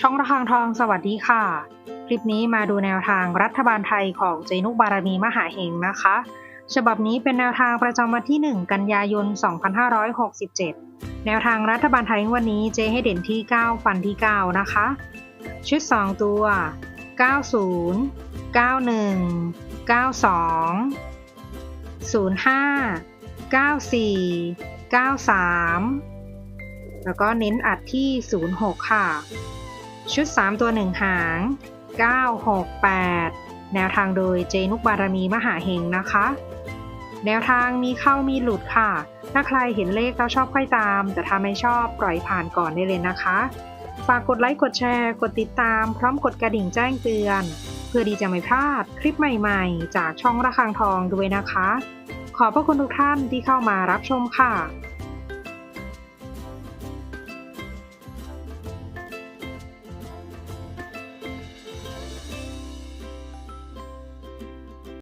ช่องระฆังทองสวัสดีค่ะ คลิปนี้มาดูแนวทางรัฐบาลไทยของเจนุกบารมีมหาเฮงนะคะ ฉบับนี้เป็นแนวทางประจำวันที่ 1 กันยายน 2567 แนวทางรัฐบาลไทยวันนี้เจให้เด่นที่ 9 ฟันที่ 9 นะคะ ชุด 2 ตัว 90 91 92 05 94 93 แล้วก็เน้นอัดที่ 06 ค่ะ ชุด 3 ตัว 1 หาง 968 แนวทางโดยเจนุกบารมีมหาเฮงนะคะ แนวทางมีเข้ามีหลุดค่ะ ถ้าใครเห็นเลขแล้วชอบค่อยตาม แต่ถ้าไม่ชอบปล่อยผ่านก่อนได้เลยนะคะ ฝากกดไลค์กดแชร์ กดติดตาม พร้อมกดกระดิ่งแจ้งเตือน เพื่อดีจะไม่พลาดคลิปใหม่ๆ จากช่องระฆังทองด้วยนะคะ ขอบพระคุณทุกท่านที่เข้ามารับชมค่ะ